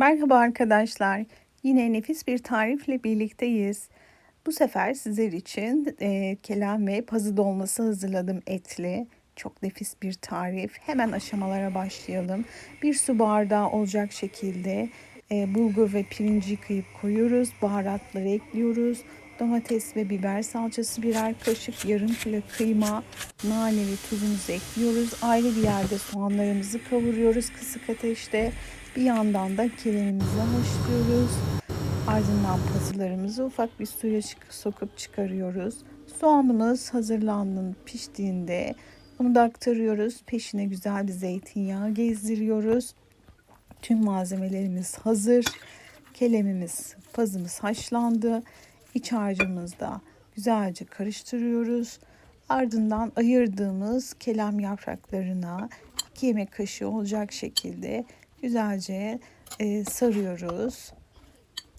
Merhaba arkadaşlar. Yine nefis bir tarifle birlikteyiz. Bu sefer sizler için e, kelam ve pazı dolması hazırladım etli. Çok nefis bir tarif. Hemen aşamalara başlayalım. Bir su bardağı olacak şekilde e, bulgur ve pirinci yıkayıp koyuyoruz. Baharatları ekliyoruz. Domates ve biber salçası birer kaşık, yarım kilo kıyma, nane ve tuzumuzu ekliyoruz. Ayrı bir yerde soğanlarımızı kavuruyoruz kısık ateşte. Bir yandan da kelenimizi haşlıyoruz. Ardından pazılarımızı ufak bir suya sokup çıkarıyoruz. Soğanımız hazırlandığında piştiğinde bunu da aktarıyoruz. Peşine güzel bir zeytinyağı gezdiriyoruz. Tüm malzemelerimiz hazır. Kelemimiz, pazımız haşlandı. İç harcımızı da güzelce karıştırıyoruz. Ardından ayırdığımız kelem yapraklarına 2 yemek kaşığı olacak şekilde güzelce e, sarıyoruz.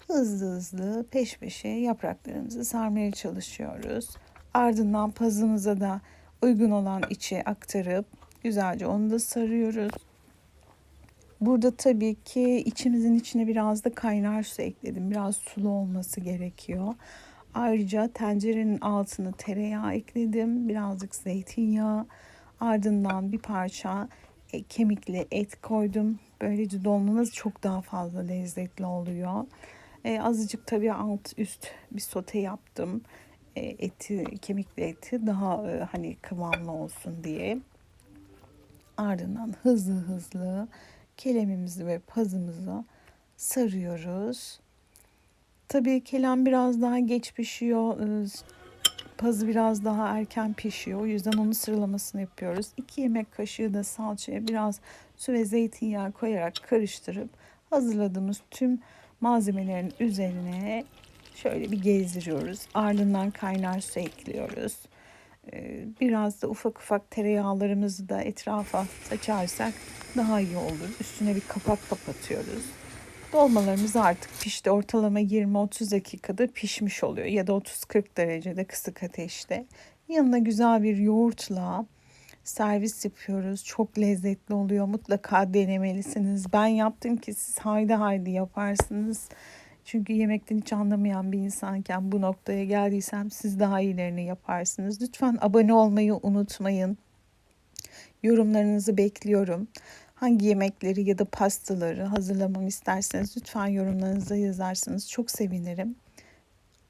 Hızlı hızlı peş peşe yapraklarımızı sarmaya çalışıyoruz. Ardından pazımıza da uygun olan içi aktarıp güzelce onu da sarıyoruz. Burada tabii ki içimizin içine biraz da kaynar su ekledim. Biraz sulu olması gerekiyor. Ayrıca tencerenin altına tereyağı ekledim. Birazcık zeytinyağı. Ardından bir parça e, kemikli et koydum. Böylece dolmanız çok daha fazla lezzetli oluyor. E, azıcık tabii alt üst bir sote yaptım. E, eti, kemikli eti daha e, hani kıvamlı olsun diye. Ardından hızlı hızlı kelemimizi ve pazımızı sarıyoruz. Tabii kelem biraz daha geç pişiyor. E, pazı biraz daha erken pişiyor. O yüzden onun sıralamasını yapıyoruz. 2 yemek kaşığı da salçaya biraz su ve zeytinyağı koyarak karıştırıp hazırladığımız tüm malzemelerin üzerine şöyle bir gezdiriyoruz. Ardından kaynar su ekliyoruz. Ee, biraz da ufak ufak tereyağlarımızı da etrafa saçarsak daha iyi olur. Üstüne bir kapak kapatıyoruz. Dolmalarımız artık pişti. Ortalama 20-30 dakikada pişmiş oluyor ya da 30-40 derecede kısık ateşte. Yanına güzel bir yoğurtla servis yapıyoruz. Çok lezzetli oluyor. Mutlaka denemelisiniz. Ben yaptım ki siz haydi haydi yaparsınız. Çünkü yemekten hiç anlamayan bir insanken bu noktaya geldiysem siz daha iyilerini yaparsınız. Lütfen abone olmayı unutmayın. Yorumlarınızı bekliyorum. Hangi yemekleri ya da pastaları hazırlamamı isterseniz lütfen yorumlarınıza yazarsanız çok sevinirim.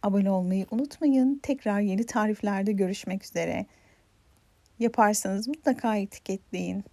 Abone olmayı unutmayın. Tekrar yeni tariflerde görüşmek üzere. Yaparsanız mutlaka etiketleyin.